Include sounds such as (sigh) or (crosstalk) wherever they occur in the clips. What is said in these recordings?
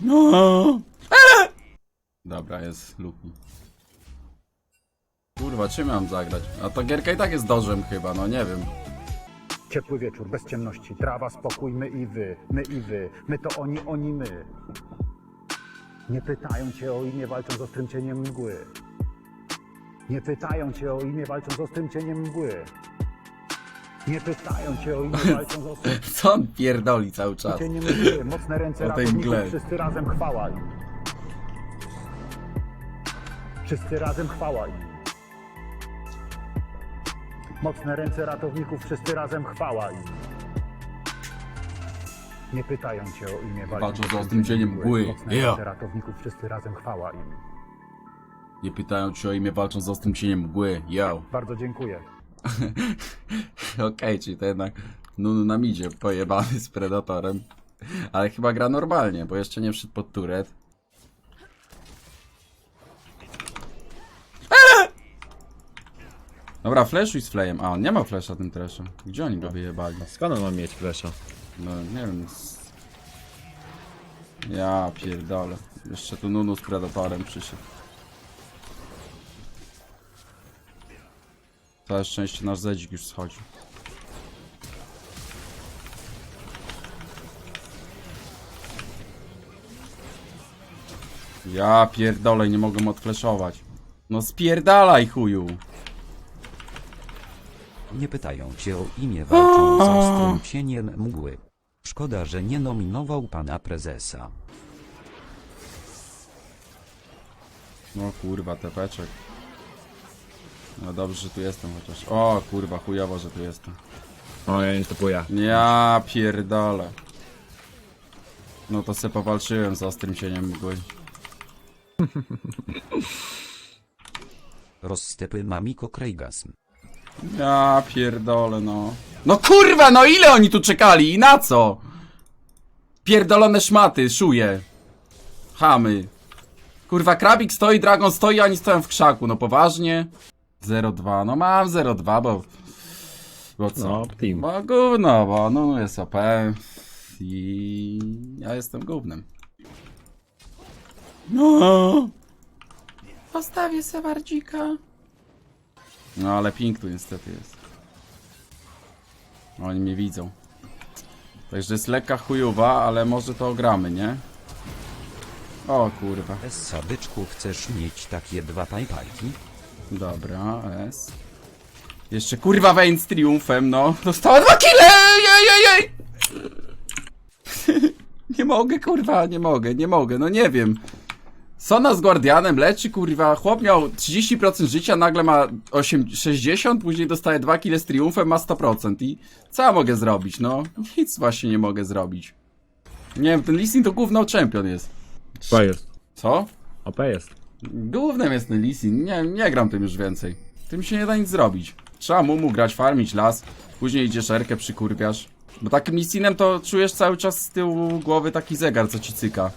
No. Dobra, jest Luki. Kurwa, czym mam zagrać? A ta gierka i tak jest dożem chyba, no nie wiem. Ciepły wieczór, bez ciemności, trawa, spokój, my i wy, my i wy, my to oni, oni my. Nie pytają cię o imię, walcząc z ostrym cieniem mgły. Nie pytają cię o imię, walcząc z ostrym cieniem mgły. Nie pytają cię o imię, (laughs) z Co on pierdoli cały czas? cieniem mgły. Mocne ręce O tej ratowników, mgle. wszyscy razem chwała im. Wszyscy razem chwała im. Mocne ręce ratowników, wszyscy razem chwała im. Nie pytają cię o imię Walczą z ostrym cieniem mgły. Mocne Yeah. ręce ratowników, wszyscy razem chwała im. Nie pytają cię o imię walcząc z ostrym cieniem mgły. Yo. Bardzo dziękuję. (laughs) Okej, czyli to jednak Nunu nam idzie, pojebany z Predatorem. Ale chyba gra normalnie, bo jeszcze nie wszedł pod turet. (laughs) Dobra, flashuj z flejem. A, on nie ma flasha tym treszem. Gdzie oni go wyjebali? Skąd on ma mieć flesza? No, nie wiem. Ja pierdolę. Jeszcze tu Nunu z Predatorem przyszedł. Całe szczęście nasz Zedzik już schodzi. Ja pierdolę, nie mogę odfleszować. No spierdalaj chuju. Nie pytają cię o imię, walczą z ostrym cieniem mgły. Szkoda, że nie nominował pana prezesa. No kurwa, tepeczek. No dobrze, że tu jestem chociaż. O kurwa, chujowo, że tu jestem. O, ja nie topuję. Ja pierdolę. No to se powalczyłem z ostrym cieniem mgły. Rozstepy mamiko Krejgasm. Ja pierdolę, no. No kurwa, no ile oni tu czekali i na co? Pierdolone szmaty, szuje. Chamy. Kurwa, krabik stoi, dragon stoi, a oni stoją w krzaku, no poważnie? 0,2, no mam 0,2, bo... Bo co? No, team. Bo gówno, bo no jest OP i ja jestem gównem. No. Postawię se bardzika. No ale ping tu niestety jest. Oni mnie widzą. Także jest lekka chujowa, ale może to ogramy, nie? O kurwa. Essa byczku chcesz mieć takie dwa pajpajki? Dobra, S. Jeszcze kurwa Wayne z triumfem, no. Dostała dwa kile! Jej, jej, jej! (laughs) nie mogę, kurwa, nie mogę, nie mogę, no nie wiem. Sona z Guardianem leczy, kurwa. Chłop miał 30% życia, nagle ma 8, 60, później dostaje 2 kile z triumfem, ma 100%. I co ja mogę zrobić, no? Nic właśnie nie mogę zrobić. Nie wiem, ten listing to gówno champion jest. OP jest. Co? OP jest. Głównym jest ten Lisin, nie, nie gram tym już więcej. Tym się nie da nic zrobić. Trzeba mu grać, farmić las, później idziesz erkę, przykurwiasz. Bo takim Lisinem to czujesz cały czas z tyłu głowy taki zegar, co ci cyka.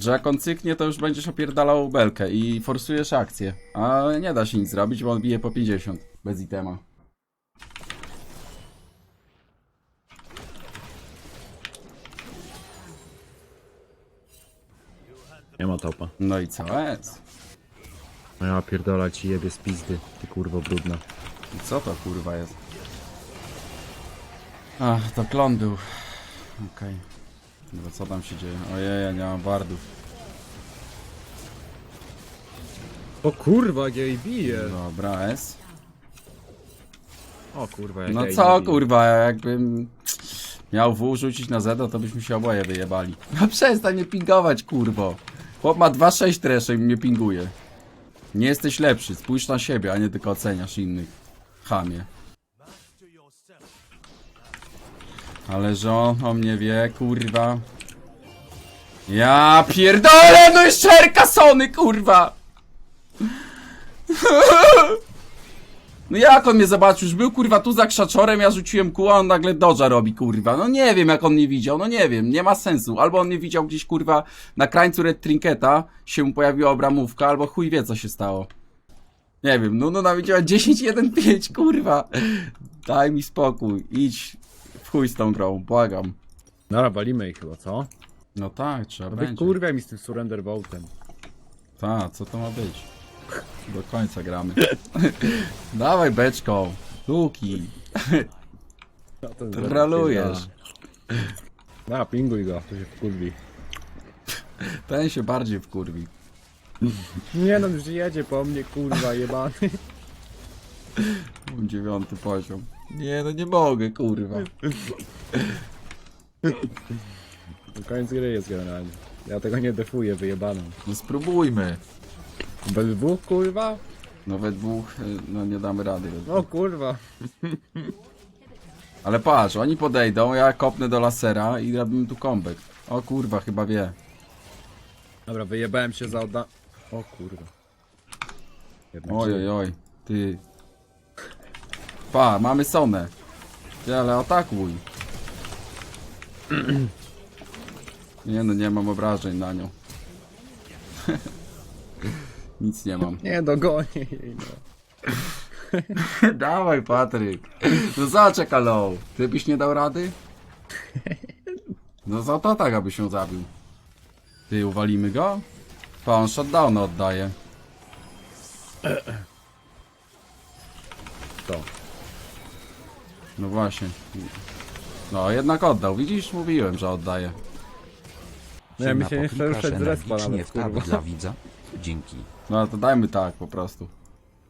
Że jak on cyknie, to już będziesz opierdalał belkę i forsujesz akcję. A nie da się nic zrobić, bo on bije po 50 bez itema. Nie ma topa. No i co jest? No ja pierdolę ci jebie z pizdy, ty kurwo brudna. I co to kurwa jest? Ach, to klon był. Okej. Dobra, co tam się dzieje? Ojej, ja nie mam bardów. O kurwa, jak ja jej biję. Dobra, S. O kurwa, jak ja No jej co biję. kurwa, jakbym miał W rzucić na Z, to byśmy się oboje wyjebali. (laughs) No przestań mnie pingować, kurwo. Chłop ma 2-6 tresze i mnie pinguje. Nie jesteś lepszy, spójrz na siebie, a nie tylko oceniasz innych. Chamie. Ale że on o mnie wie, kurwa. Ja pierdolę, no jeszcze Sony, kurwa! (laughs) No jak on mnie zobaczył? Już był kurwa tu za krzaczorem, ja rzuciłem kół, a on nagle dodża robi kurwa. No nie wiem jak on mnie widział, no nie wiem, nie ma sensu. Albo on mnie widział gdzieś kurwa na krańcu Red Trinketa się mu pojawiła obramówka, albo chuj wie co się stało. Nie wiem, no no nawiedziała 10-1-5 kurwa. Daj mi spokój, idź w chuj z tą grą, błagam. Dobra, balimy ich chyba, co? No tak, trzeba No będzie. wy kurwa mi z tym surrender votem. Ta, co to ma być? Do końca gramy. (laughs) Dawaj beczką. Luki. No to Trolujesz. Na, pinguj go, to się wkurwi. Ten się bardziej wkurwi. Nie no, już jedzie po mnie, kurwa, jebany. (laughs) Dziewiąty poziom. Nie, no nie mogę, kurwa. Koniec gry jest generalnie. Ja tego nie defuję, wyjebaną. No spróbujmy. Bez dwóch, kurwa? No we dwóch, y, no nie damy rady. we dwóch. No kurwa. (laughs) Ale patrz, oni podejdą, ja kopnę do lasera i robimy tu comeback. O kurwa, chyba wie. Dobra, wyjebałem się za odda... O kurwa. Jednak Oj, oj, oj, ty. Pa, mamy Sonę. Ty, ale atakuj. (clears throat) Nie no, nie mam obrażeń na nią. (laughs) Nic nie mam. Nie, dogonię jej, no. (laughs) Dawaj, Patryk. No zaczek, hello. Ty byś nie dał rady? No za to tak, aby się zabił. Ty, uwalimy go? Pa, on shutdown oddaje. To. No właśnie. No, jednak oddał. Widzisz? Mówiłem, że oddaje. No ja mi się nie chce poklikasz ruszać z respa nawet, kurwa. dla widza? Dzięki. No to dajmy tak po prostu.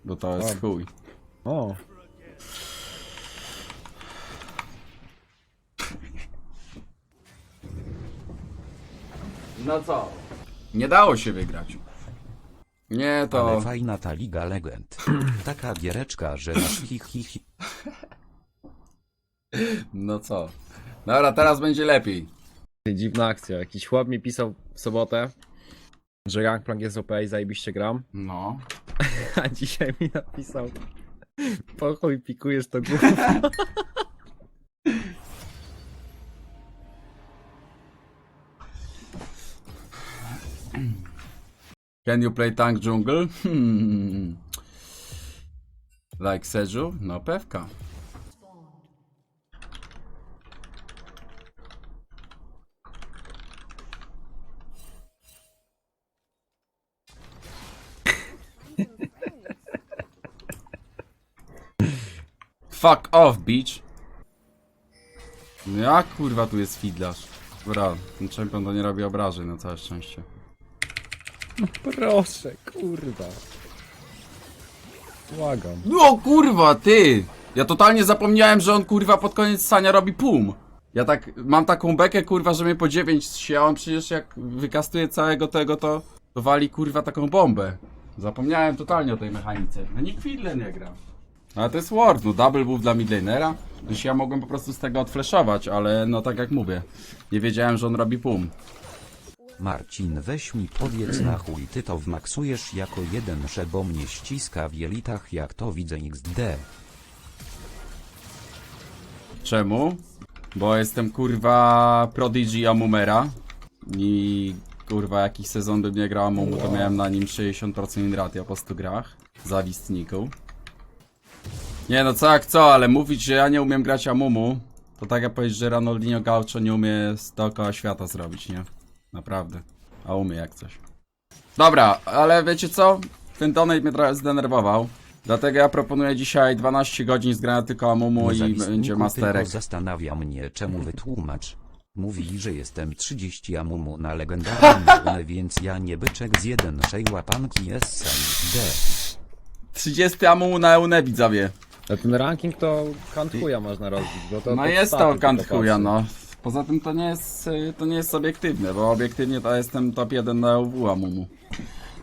Bo to jest chuj. O, No co? Nie dało się wygrać. Nie, to... Ale fajna ta Liga Legend. (clears throat) Taka giereczka, że masz hi hi hi. No co? Dobra, teraz będzie lepiej. dziwna akcja. Jakiś chłop mi pisał w sobotę, że Gangplank jest OP i zajebiście gram, (laughs) No. a dzisiaj mi napisał (laughs) po chuj pikujesz to gówno. (laughs) Can you play tank jungle? Hmm. Like Seju? No pewka. Fuck off, bitch. No jak kurwa tu jest fidlarz? Dobra, ten champion to nie robi obrażeń na całe szczęście. Proszę, kurwa. Błagam. No kurwa, ty! Ja totalnie zapomniałem, że on kurwa pod koniec sania robi pum. Ja tak, mam taką bekę kurwa, że mnie po 9 się, a on przecież jak wykastuje całego tego, to, to wali kurwa taką bombę. Zapomniałem totalnie o tej mechanice. No nikt Fiddle nie gra. Ale to jest Ward, no double buff dla midlanera. Już ja mogłem po prostu z tego odfleszować, ale no tak jak mówię. Nie wiedziałem, że on robi pum. Marcin weź mi powiedz na chuj ty to wmaksujesz jako jeden bo mnie ściska w jelitach jak to widzę XD. Czemu? Bo jestem kurwa Prodigy Amumera i kurwa jakiś sezon bym nie grał Amumu, to miałem na nim 60% ratio po 100 grach. Zawistniku. Nie no co jak co, ale mówić, że ja nie umiem grać Amumu, to tak jak powiedzieć, że Ronaldinho Gaucho nie umie dookoła świata zrobić, nie? Naprawdę. A umie jak coś. Dobra, ale wiecie co? Ten donate mnie trochę zdenerwował. Dlatego ja proponuję dzisiaj 12 godzin zgrania tylko Amumu i Zawistniku będzie tylko masterek. zastanawia mnie czemu wytłumacz. Mówi, że jestem 30 amumu na legendarnym więc ja nie byczek z jeden szej łapanki SMD. 30 Amumu na Eune widzowie. A ten ranking to kant chuja można rozbić, bo to No jest to tylko kant chuja, patrzy. no. Poza tym to nie jest, y, to nie jest obiektywne, bo obiektywnie to jestem top 1 na UW Amumu.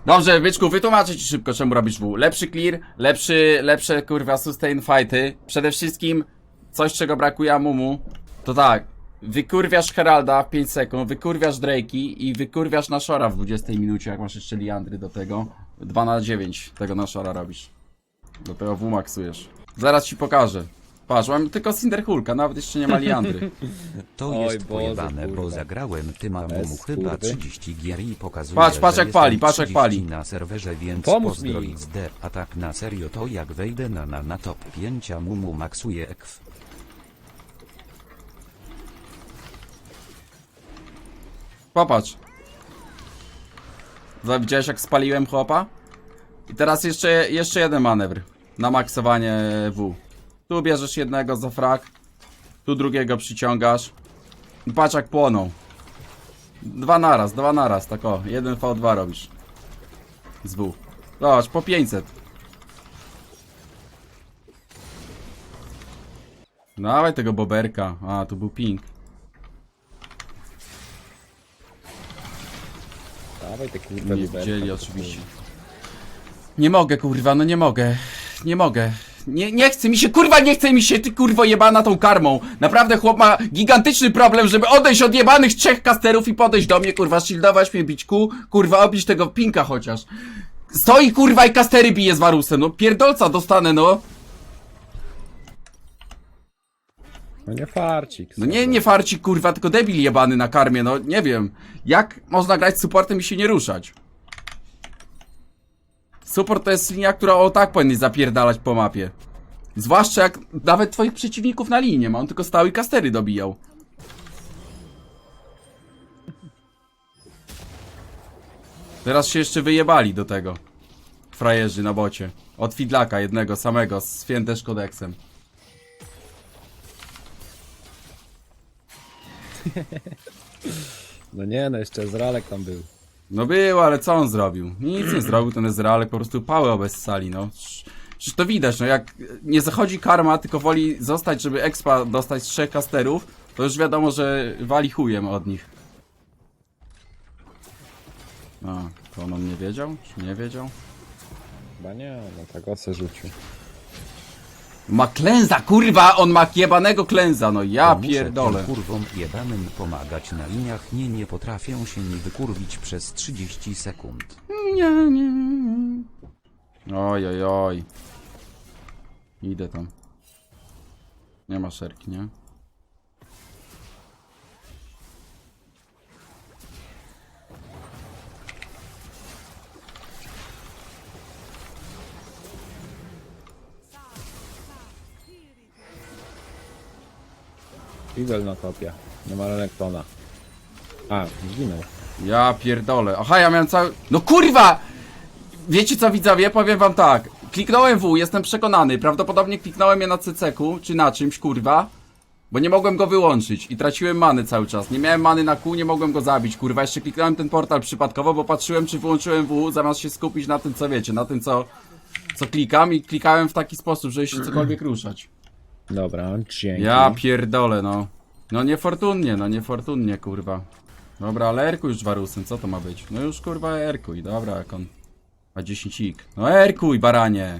Dobrze, Wyczku, wytłumaczę ci szybko, czemu robisz W. Lepszy clear, lepszy, lepsze kurwa sustain fighty. Przede wszystkim coś, czego brakuje Amumu, to tak. Wykurwiasz Heralda w 5 sekund, wykurwiasz Drake'i i wykurwiasz Nashora w 20 minucie, jak masz jeszcze Liandry do tego. 2 na 9 tego Nashora robisz. Do tego W maksujesz. Zaraz ci pokażę. Patrz, mam tylko Cinderhulka, nawet jeszcze nie ma Liandry. (laughs) To Oj jest Boże, pojebane, bo kurwa. zagrałem amumu Bez chyba kurwy. 30 gier i pokazuje, Patrz, patrz, że jak pali, patrz, jak 30 pali. na serwerze, więc Pomóż pozdro mi. XD, a tak na serio to jak wejdę na, na, na top 5 amumu maksuje ekw. Popatrz. Za- Widziałeś jak spaliłem chłopa? I teraz jeszcze, jeszcze jeden manewr. Na maksowanie W. Tu bierzesz jednego za frak. Tu drugiego przyciągasz. Patrz jak płoną. Dwa naraz, dwa naraz, tak o. Jeden V2 robisz. Z W. Zobacz, po 500. Dawaj tego boberka. A, tu był ping. Dawaj te kurwa Nie luberka, widzieli to oczywiście. Nie mogę, kurwa, no nie mogę. Nie mogę. Nie, nie chce mi się, kurwa, nie chce mi się, ty kurwo jebana tą karmą. Naprawdę chłop ma gigantyczny problem, żeby odejść od jebanych trzech kasterów i podejść do mnie, kurwa, shieldować mnie bićku, kurwa, obić tego pinka chociaż. Stoi, kurwa, i kastery bije z warusem, no pierdolca dostanę, no. No nie farcik. No nie, nie farci, kurwa, tylko debil jebany na karmie, no nie wiem. Jak można grać z supportem i się nie ruszać? Support to jest linia, która o tak powinien zapierdalać po mapie. Zwłaszcza jak nawet twoich przeciwników na linii ma, on tylko stały kastery dobijał. Teraz się jeszcze wyjebali do tego. Frajerzy na bocie. Od Fidlaka jednego samego z Fiendesz kodeksem. No nie, no jeszcze Zralek tam był. No był, ale co on zrobił? Nic nie zrobił, ten Ezrealek po prostu pałę obessali, no. Przecież to widać, no jak nie zachodzi karma, tylko woli zostać, żeby expa dostać z trzech casterów, to już wiadomo, że wali chujem od nich. A, to on nie wiedział? Czy nie wiedział? Chyba nie, no tak oce rzucił. Ma klęza, kurwa! On ma jebanego klęza, no ja Muszę pierdolę. tym kurwom jebanym pomagać na liniach, nie, nie potrafię się nie wykurwić przez 30 sekund. Nie, nie. Oj, oj, oj. Idę tam. Nie ma szerki, nie? Fidel na topie. Nie ma Renektona. A, zginął. Ja pierdolę. Aha, ja miałem cały... No kurwa! Wiecie co widzowie? Powiem wam tak. Kliknąłem W, jestem przekonany. Prawdopodobnie kliknąłem je na CC-ku, czy na czymś, kurwa. Bo nie mogłem go wyłączyć i traciłem many cały czas. Nie miałem many na Q, nie mogłem go zabić, kurwa. Jeszcze kliknąłem ten portal przypadkowo, bo patrzyłem, czy wyłączyłem W, zamiast się skupić na tym, co wiecie, na tym, co, co klikam i klikałem w taki sposób, żeby się cokolwiek ruszać. Dobra, dzięki. Ja pierdolę, no. No niefortunnie, no niefortunnie, kurwa. Dobra, ale Erkuj już warusem, co to ma być? No już kurwa Erkuj, dobra, jak on ma 10 ik. No Erkuj, baranie!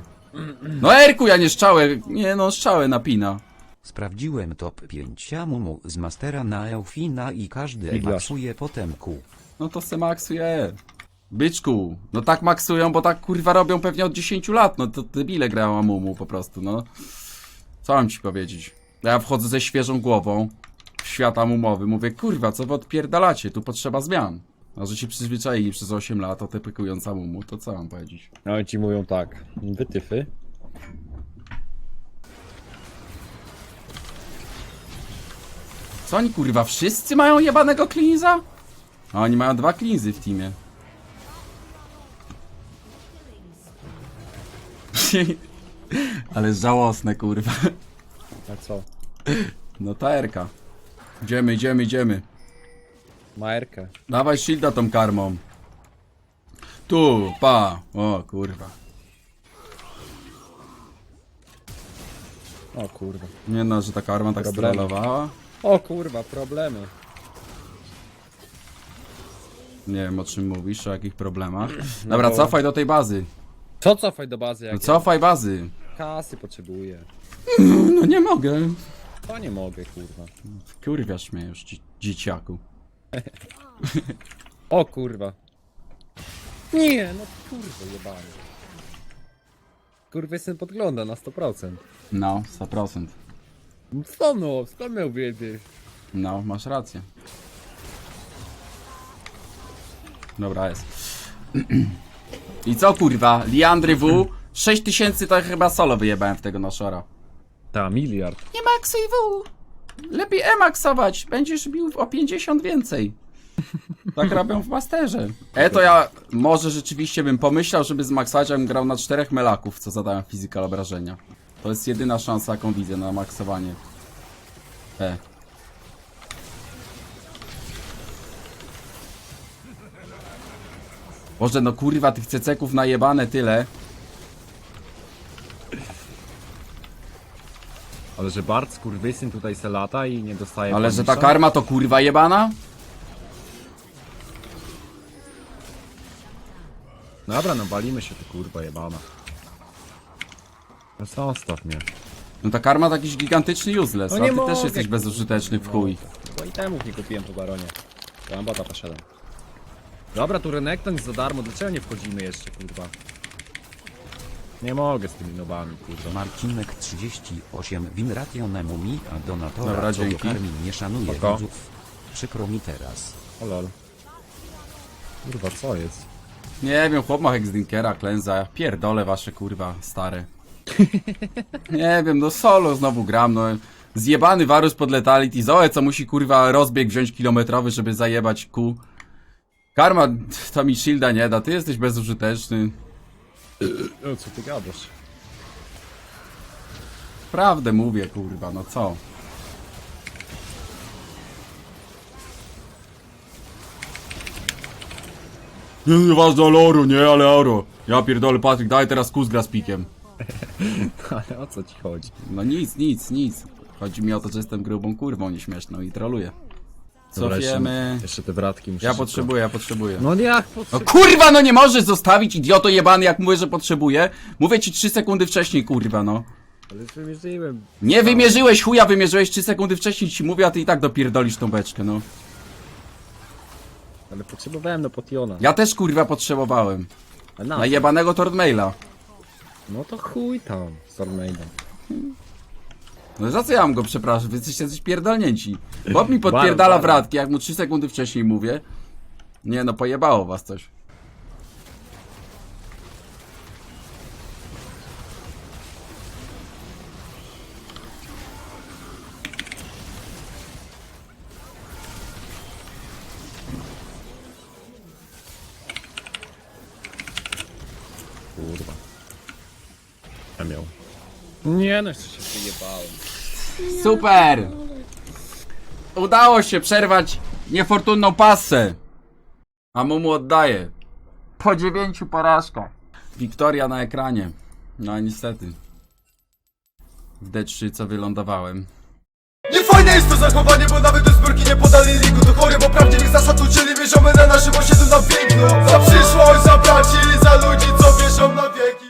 No Erkuj, a nie szczałę, nie no, szczałę napina. Sprawdziłem top 5 Amumu z Mastera na Eufina i każdy maksuje potem. No to se maksuje. Byczku, no tak maksują, bo tak kurwa robią pewnie od 10 lat, no to debile grają Amumu po prostu, no. Co mam ci powiedzieć? Ja wchodzę ze świeżą głową w świat Amumowy, mówię, kurwa, co wy odpierdalacie, tu potrzeba zmian. A że się przyzwyczaili przez 8 lat otepykując Amumu, to co mam powiedzieć? No i ci mówią tak. Wytyfy. Co oni kurwa, wszyscy mają jebanego klinza? A oni mają dwa klinzy w teamie. (laughs) Ale żałosne kurwa. A co? No ta Erka. Idziemy, idziemy, idziemy. Maerkę. Dawaj shielda tą karmą. Tu, pa. O kurwa. O kurwa. Nie no, że ta karma tak Problemy. strolowała. O kurwa, problemy. Nie wiem o czym mówisz, o jakich problemach. (clears throat) Dobra, bo- cofaj do tej bazy. Co cofaj do bazy No jak cofaj bazy. Kasy potrzebuję. No nie mogę. To nie mogę, kurwa. Kurwiasz mnie już, dzi- dzieciaku. O kurwa. Nie, no kurwa jebany. Kurwa syn podgląda na 100%. No, 100%. Co no, skąd miał wiedzieć? No, masz rację. Dobra, jest. (clears throat) I co kurwa? Liandry W? 6000 to chyba solo wyjebałem w tego noszora. Ta, miliard. Nie maksuj W! Lepiej E-maksować, będziesz bił o 50 więcej. Tak (laughs) robią w Masterze. E, to ja może rzeczywiście bym pomyślał, żeby z Maxaczem grał na czterech melaków, co zadają physical obrażenia. To jest jedyna szansa, jaką widzę na maksowanie. E. Boże, no kurwa, tych ceceków najebane tyle. Ale że Bart skurwysyn tutaj se lata i nie dostaje Ale że ta bonusza? karma to kurwa jebana? Dobra, no balimy się tu kurwa jebana. No zostaw mnie. No ta karma to jakiś gigantyczny useless, No a ty mogę, też jesteś kurwa. bezużyteczny w chuj. Bo itemów nie kupiłem po baronie. To mam bota poszedłem. Dobra, tu Renekton jest za darmo, dlaczego nie wchodzimy jeszcze kurwa? Nie mogę z tymi nobami kurwa. Marcinek 38 Winration Mumi, a donatora Dobra, co do dzięki. karmi nie szanuje Spoko. widzów. Przykro mi teraz. O lol. Kurwa, co jest? Nie wiem, chłop ma Hexdinkera, klęza, ja pierdolę wasze kurwa stare. (laughs) Nie wiem, no solo znowu gram, no. Zjebany Varus pod Letality, Zoe co musi kurwa rozbieg wziąć kilometrowy, żeby zajebać ku. Karma to mi shielda nie da, ty jesteś bezużyteczny. O, co ty gadasz? Prawdę mówię kurwa, no co? Nie, nieważne, ale oro, nie, ale oro. Ja pierdolę, Patryk, daj teraz kus gra z pikiem. (laughs) Ale o co ci chodzi? No nic, nic, nic. Chodzi mi o to, że jestem grubą kurwą nieśmieszną i troluję. Cofiemy. Jeszcze, jeszcze te wratki muszę Ja szybko. potrzebuję, ja potrzebuję. No jak No potrzebuję? kurwa, no nie możesz zostawić idioto jebany, jak mówię, że potrzebuję. Mówię ci 3 sekundy wcześniej, kurwa, no. Ale już wymierzyłem. Nie wymierzyłeś chuja, wymierzyłeś 3 sekundy wcześniej, ci mówię, a ty i tak dopierdolisz tą beczkę, no. Ale potrzebowałem do potiona. Ja też kurwa potrzebowałem. A na Na jebanego Tordmaila. No to chuj tam, Stormmaidem. No za co ja mam go przepraszam? Wy jesteście coś pierdolnięci. Bob mi (laughs) podpierdala wratki, jak mu 3 sekundy wcześniej mówię. Nie no, pojebało was coś. Kurwa. Ja miał. Nie no, jeszcze się wyjebałem. Super! Udało się przerwać niefortunną pasę. A mu oddaję. Po dziewięciu porażkach. Wiktoria na ekranie. No niestety. W D3 co wylądowałem. Nie fajne jest to zachowanie, bo nawet do zbiórki nie podali ligu, To chory, bo prawdziwych zasad uczyli Wierzymy na naszym osiedlu na piękno Za przyszłość, za braci, za ludzi, co wierzą na wieki